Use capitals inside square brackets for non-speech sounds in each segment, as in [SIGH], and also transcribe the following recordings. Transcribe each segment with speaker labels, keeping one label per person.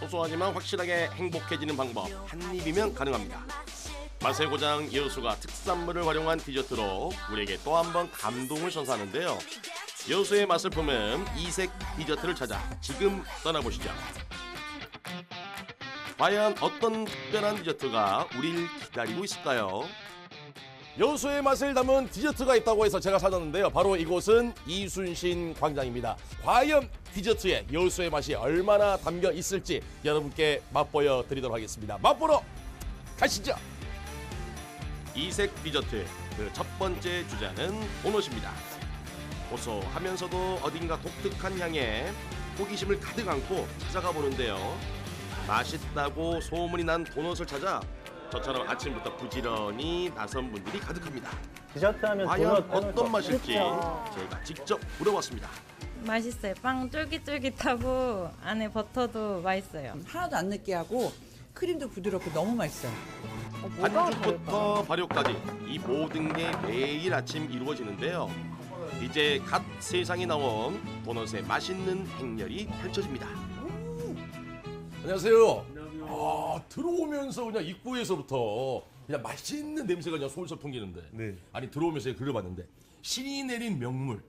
Speaker 1: 소소하지만 확실하게 행복해지는 방법 한 입이면 가능합니다. 맛의 고장 여수가 특산물을 활용한 디저트로 우리에게 또 한 번 감동을 선사하는데요. 여수의 맛을 품은 이색 디저트를 찾아 지금 떠나보시죠. 과연 어떤 특별한 디저트가 우리를 기다리고 있을까요? 여수의 맛을 담은 디저트가 있다고 해서 제가 찾았는데요. 바로 이곳은 이순신 광장입니다. 과연 디저트에 여수의 맛이 얼마나 담겨 있을지 여러분께 맛보여 드리도록 하겠습니다. 맛보러 가시죠. 이색 디저트 그 첫 번째 주자는 도넛입니다. 고소하면서도 어딘가 독특한 향에 호기심을 가득 안고 찾아가 보는데요. 맛있다고 소문이 난 도넛을 찾아 저처럼 아침부터 부지런히 나선 분들이 가득합니다.
Speaker 2: 디저트 하면
Speaker 1: 과연
Speaker 2: 도넛
Speaker 1: 어떤
Speaker 2: 거.
Speaker 1: 맛일지
Speaker 3: 그렇죠.
Speaker 1: 제가 직접 물어봤습니다.
Speaker 3: 맛있어요. 빵 쫄깃쫄깃하고 안에 버터도 맛있어요.
Speaker 4: 하나도 안 느끼하고 크림도 부드럽고 너무 맛있어요.
Speaker 1: 반죽부터 발효까지 이 모든 게 매일 아침 이루어지는데요. 이제 갓 세상에 나온 도넛의 맛있는 행렬이 펼쳐집니다. 안녕하세요. 아, 들어오면서 그냥 입구에서부터 그냥 맛있는 냄새가 그냥 솔솔 풍기는데.
Speaker 5: 네.
Speaker 1: 아니 들어오면서 그려봤는데 신이 내린 명물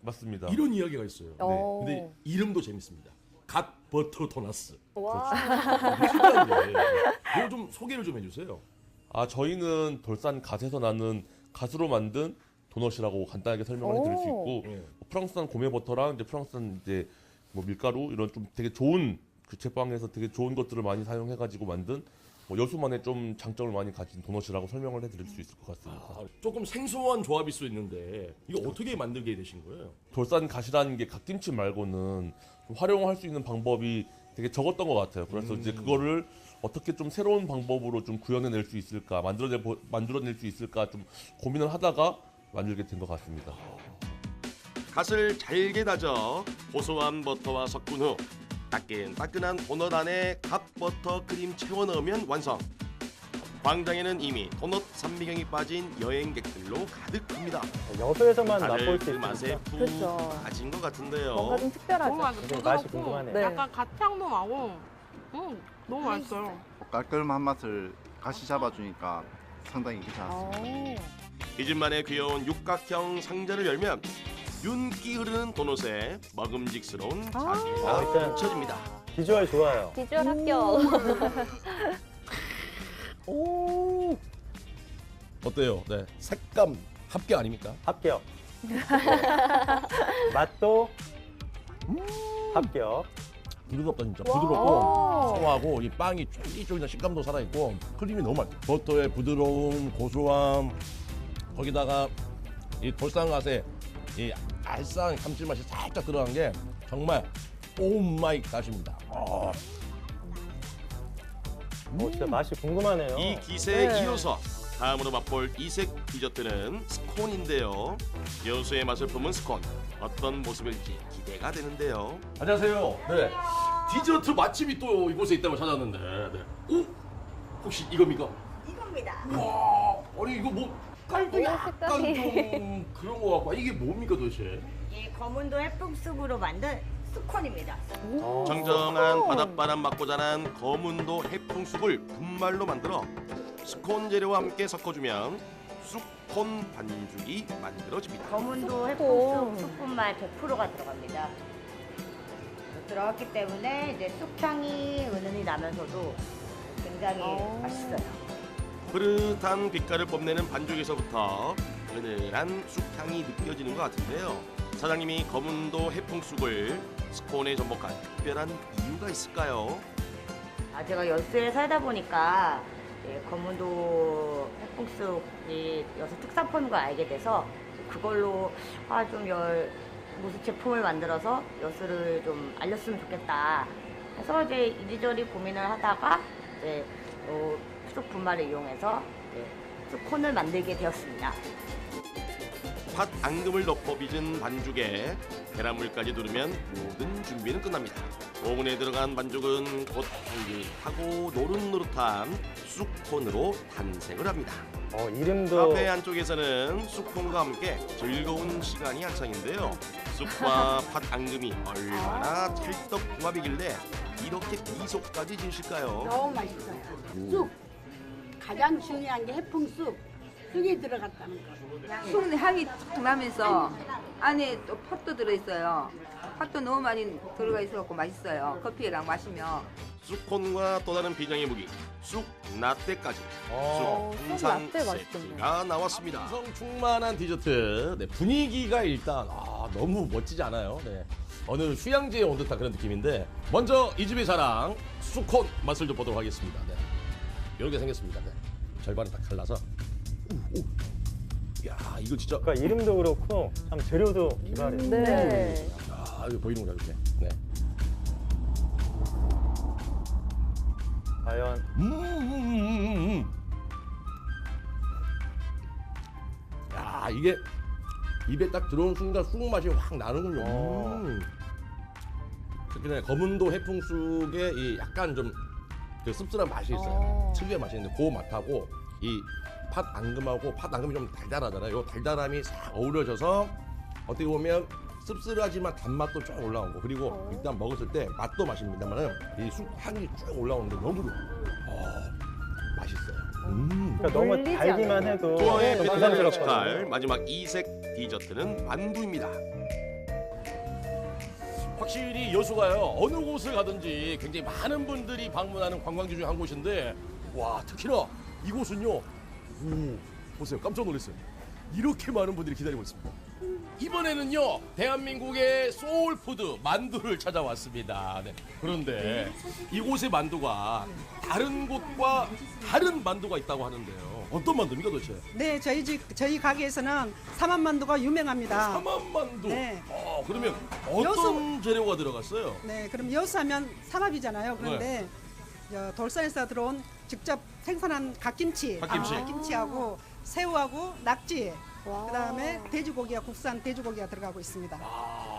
Speaker 5: 맞습니다.
Speaker 1: 이런 이야기가 있어요.
Speaker 3: 어.
Speaker 1: 근데 이름도 재밌습니다. 갓 버터 도나스.
Speaker 3: 와.
Speaker 1: 이거 좀 소개를 좀 해주세요.
Speaker 5: 아 저희는 돌산 갓에서 나는 갓으로 만든 도넛이라고 간단하게 설명을 해드릴 수 있고
Speaker 1: 예.
Speaker 5: 뭐 프랑스산 고메 버터랑 이제 프랑스산 이제 뭐 밀가루 이런 좀 되게 좋은 그 제빵에서 되게 좋은 것들을 많이 사용해가지고 만든 뭐 여수만의 좀 장점을 많이 가진 도넛이라고 설명을 해드릴 수 있을 것 같습니다.
Speaker 1: 아, 조금 생소한 조합일 수 있는데 이거 어떻게 만들게 되신 거예요?
Speaker 5: 돌산 갓이라는 게 갓김치 말고는 좀 활용할 수 있는 방법이 되게 적었던 것 같아요. 그래서 이제 그거를 어떻게 좀 새로운 방법으로 좀 구현해낼 수 있을까, 만들어낼, 만들어낼 수 있을까 좀 고민을 하다가 만들게 된 것 같습니다.
Speaker 1: 갓을 잘게 다져 고소한 버터와 섞은 후 따끈따끈한 도넛 안에 갓 버터 크림 채워 넣으면 완성. 광장에는 이미 도넛 산미경이 빠진 여행객들로 가득합니다.
Speaker 2: 여수에서만
Speaker 1: 다들
Speaker 2: 맛볼 그수
Speaker 1: 맛에
Speaker 2: 있으니까
Speaker 1: 푹
Speaker 3: 그렇죠.
Speaker 1: 빠진 것 같은데요.
Speaker 3: 뭔가 좀 특별하죠.
Speaker 6: 너무 맛있어.
Speaker 2: 굉장히 맛이
Speaker 6: 부드럽고
Speaker 2: 궁금하네요.
Speaker 3: 네.
Speaker 6: 약간 갓향도 나고, 음, 너무 맛있어요.
Speaker 7: 깔끔한 맛을 같이 잡아주니까 상당히 괜찮았습니다.
Speaker 1: 이 집만의 귀여운 육각형 상자를 열면 윤기 흐르는 도넛에 먹음직스러운
Speaker 3: 아.
Speaker 1: 자기가
Speaker 2: 아, 일단-
Speaker 1: 펼쳐집니다.
Speaker 2: 비주얼 좋아요.
Speaker 3: 비주얼 합격.
Speaker 1: 오. [LAUGHS] 어때요? 네. 색감 합격 아닙니까?
Speaker 2: 합격. [LAUGHS] 맛도 합격.
Speaker 1: 부드럽다 진짜. 부드럽고 소하고 이 빵이 쫄깃쫄깃한 식감도 살아있고 크림이 너무 맛있어. 버터의 부드러움, 고소함 거기다가 이 돌산갓의 이 알싸한 감칠맛이 살짝 들어간 게 정말 오 마이 갓입니다. 아,
Speaker 2: 어, 진짜 맛이 궁금하네요.
Speaker 1: 이 기세에
Speaker 3: 네.
Speaker 1: 이어서 다음으로 맛볼 이색 디저트는 스콘인데요. 여수의 맛을 품은 스콘 어떤 모습일지 기대가 되는데요. 안녕하세요. 네. 디저트 맛집이 또 이곳에 있다고 찾았는데. 네. 오? 혹시 이겁니까?
Speaker 8: 이겁니다.
Speaker 1: 와, 아니 이거 뭐 깔도
Speaker 3: 오,
Speaker 1: 약간. 좀 그런 거 같고 아, 이게 뭡니까 도대체?
Speaker 8: 이 검은도 해풍쑥으로 만든 스콘입니다.
Speaker 2: 어.
Speaker 1: 정정한 바닷바람 맞고 자란 거문도 해풍쑥을 분말로 만들어 스콘 재료와 함께 섞어주면 쑥콘 반죽이 만들어집니다.
Speaker 8: 검은도 해풍쑥 쑥분말 100%가 들어갑니다. 들어갔기 때문에 이제 쑥향이 은은히 나면서도 굉장히 맛있어요.
Speaker 1: 흐릿한 빛깔을 뽐내는 반죽에서부터 은은한 쑥향이 느껴지는 것 같은데요. 사장님이 거문도 해풍쑥을 스콘에 접목한 특별한 이유가 있을까요?
Speaker 8: 아, 제가 여수에 살다 보니까 예, 검은도 해풍쑥이 여수 특산품인 걸 알게 돼서 그걸로 아, 좀 열, 무슨 제품을 만들어서 여수를 좀 알렸으면 좋겠다. 그래서 이제 이리저리 고민을 하다가 이제 어, 쑥 분말을 이용해서 쑥콘을 만들게 되었습니다.
Speaker 1: 팥 앙금을 넣고 빚은 반죽에 계란물까지 두르면 모든 준비는 끝납니다. 오븐에 들어간 반죽은 곧 향긋하고 노릇노릇한 쑥콘으로 탄생을 합니다.
Speaker 2: 어, 이름도
Speaker 1: 카페 안쪽에서는 쑥콘과 함께 즐거운 시간이 한창인데요. 쑥과 [LAUGHS] 팥 앙금이 얼마나 찰떡궁합이길래
Speaker 9: 이렇게 미소까지 지으실까요?
Speaker 10: 너무 맛있어요. 쑥. 가장 중요한 게 해풍쑥. 쑥이 들어갔다는 거.
Speaker 11: 쑥 향이 탁 나면서 안에 또 팥도 들어있어요. 팥도 너무 많이 들어가 있어갖고 맛있어요. 커피랑 마시면.
Speaker 9: 쑥콘과 또 다른 비장의 무기 쑥 라떼까지
Speaker 2: 어,
Speaker 9: 쑥
Speaker 3: 쑥
Speaker 9: 풍산
Speaker 3: 라떼 맛있겠네.
Speaker 9: 세트가 나왔습니다. 성성 충만한 디저트 네, 분위기가 일단 아, 너무 멋지지 않아요? 네. 어느 휴양지에 온 듯한 그런 느낌인데 먼저 이 집의 자랑 쑥콘 맛을 좀 보도록 하겠습니다. 네. 이렇게 생겼습니다. 네. 절반을 딱 갈라서 오, 오. 야 이거 진짜
Speaker 2: 그러니까 이름도 그렇고 참 재료도 기발해요.
Speaker 3: 네.
Speaker 9: 아 이거 보이는 거야 이렇게. 네.
Speaker 2: 과연
Speaker 9: 음, 음, 음, 음. 야 이게 입에 딱 들어온 순간 쑥 맛이 확 나는군요.
Speaker 2: 어.
Speaker 9: 음. 특히 나 검은도 해풍쑥에 이 약간 좀 그 씁쓸한 맛이 있어요.
Speaker 3: 어.
Speaker 9: 특유의 맛이 있는데 그 맛하고 이 팥 앙금하고 팥 앙금이 좀 달달하잖아요. 이 달달함이 싹 어우러져서 어떻게 보면 씁쓸하지만 단맛도 쫙 올라오고 그리고 일단 먹었을 때 맛도 맛입니다만은 이 쑥 향이 쭉 올라오는데 너무 어, 맛있어요. 음.
Speaker 2: 그러니까 너무
Speaker 3: 물리지
Speaker 2: 달기만
Speaker 3: 않아요.
Speaker 2: 해도
Speaker 9: 배달을
Speaker 2: 부담스럽거든요.
Speaker 9: 축하할 마지막 이색 디저트는 만두입니다. 확실히 여수가요 어느 곳을 가든지 굉장히 많은 분들이 방문하는 관광지 중 한 곳인데 와 특히나 이곳은요 오 보세요. 깜짝 놀랐어요. 이렇게 많은 분들이 기다리고 있습니다. 이번에는요 대한민국의 소울푸드 만두를 찾아왔습니다. 네. 그런데 이곳의 만두가 다른 곳과 다른 만두가 있다고 하는데요 어떤 만두입니까 도대체
Speaker 10: 네, 저희 집 저희 가게에서는 삼합만두가 유명합니다.
Speaker 9: 삼합만두.
Speaker 10: 네.
Speaker 9: 어, 그러면 어떤 재료가 들어갔어요?
Speaker 10: 네, 그럼 여수하면 삼합이잖아요. 그런데
Speaker 9: 네.
Speaker 10: 어, 돌산에서 들어온 직접 생산한 갓김치,
Speaker 9: 갓김치.
Speaker 10: 아, 갓김치하고 새우하고 낙지, 그다음에 돼지고기와 국산 돼지고기가 들어가고 있습니다.
Speaker 9: 아,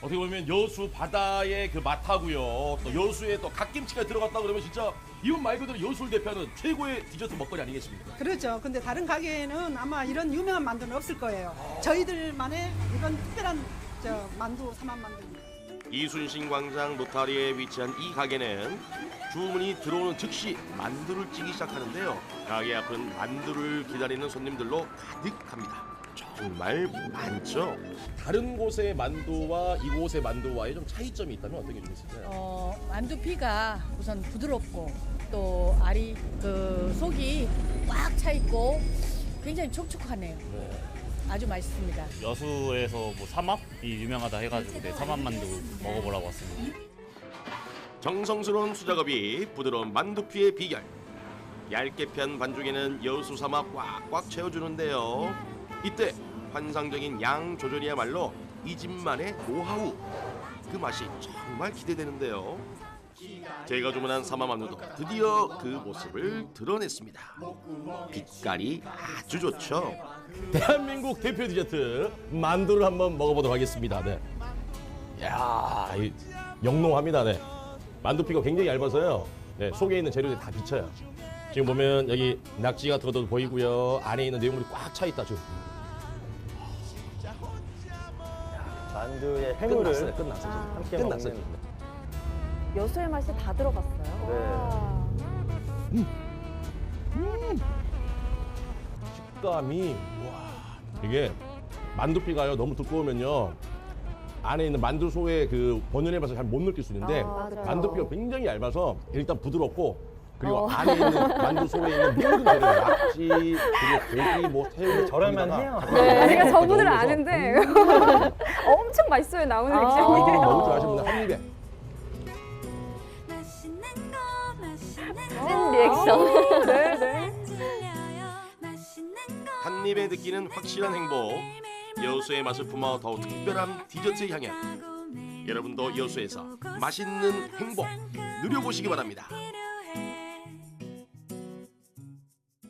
Speaker 9: 어떻게 보면 여수 바다의 그 맛하고요. 또 여수에 또 갓김치가 들어갔다 그러면 진짜 이건 말 그대로 여수를 대표하는 최고의 디저트 먹거리 아니겠습니까?
Speaker 10: 그렇죠. 근데 다른 가게에는 아마 이런 유명한 만두는 없을 거예요. 저희들만의 이런 특별한 저 만두, 삼합만두입니다.
Speaker 9: 이순신 광장 로타리에 위치한 이 가게는 주문이 들어오는 즉시 만두를 찌기 시작하는데요. 가게 앞은 만두를 기다리는 손님들로 가득합니다. 정말 많죠. 다른 곳의 만두와 이곳의 만두와의 좀 차이점이 있다면 어떤 게 좀 있을까요?
Speaker 12: 어, 만두피가 우선 부드럽고 또 알이 그 속이 꽉 차 있고 굉장히 촉촉하네요. 아주 맛있습니다.
Speaker 13: 여수에서 뭐 삼합이 유명하다 해가지고 네, 삼합 만두 먹어보라고 왔습니다.
Speaker 9: 정성스러운 수작업이 부드러운 만두피의 비결. 얇게 편 반죽에는 여수 삼합 꽉꽉 채워주는데요. 이때 환상적인 양 조절이야말로 이 집만의 노하우. 그 맛이 정말 기대되는데요. 제가 주문한 삼합만두도 드디어 그 모습을 드러냈습니다. 빛깔이 아주 좋죠. 대한민국 대표 디저트 만두를 한번 먹어보도록 하겠습니다. 네. 야, 이 영롱합니다. 네. 만두피가 굉장히 얇아서요. 네, 속에 있는 재료들이 다 비쳐요. 지금 보면 여기 낙지 같은 것도 보이고요. 안에 있는 내용물이 꽉 차 있다 지금.
Speaker 2: 만두의 해물을
Speaker 9: 끝났어요. 끝났어요.
Speaker 3: 아.
Speaker 2: 함께
Speaker 9: 끝났어요.
Speaker 2: 먹는
Speaker 3: 여수의 맛이 다 들어갔어요.
Speaker 2: 네.
Speaker 3: 와.
Speaker 9: 식감이 와 이게 만두피가요 너무 두꺼우면요 안에 있는 만두 소의 그 본연의 맛을 잘 못 느낄 수 있는데
Speaker 3: 아, 맞아요.
Speaker 9: 만두피가 굉장히 얇아서 일단 부드럽고 그리고
Speaker 3: 어.
Speaker 9: 안에 있는 만두 속에 있는 모든 재료 낙지 그리고 고기 뭐 새우
Speaker 2: 저럴만
Speaker 9: 거기다가
Speaker 2: 해요.
Speaker 3: 네, 제가 저분을 아는데 [LAUGHS] 엄청 맛있어요 나오는
Speaker 9: 아,
Speaker 3: 액션이.
Speaker 9: 먹을 줄 아시는 분한 입에
Speaker 3: 찐 리액션. [LAUGHS] 네, 네.
Speaker 9: 한 입에 느끼는 확실한 행복 여수의 맛을 품어 더욱 특별한 디저트 향연 여러분도 여수에서 맛있는 행복 누려보시기 바랍니다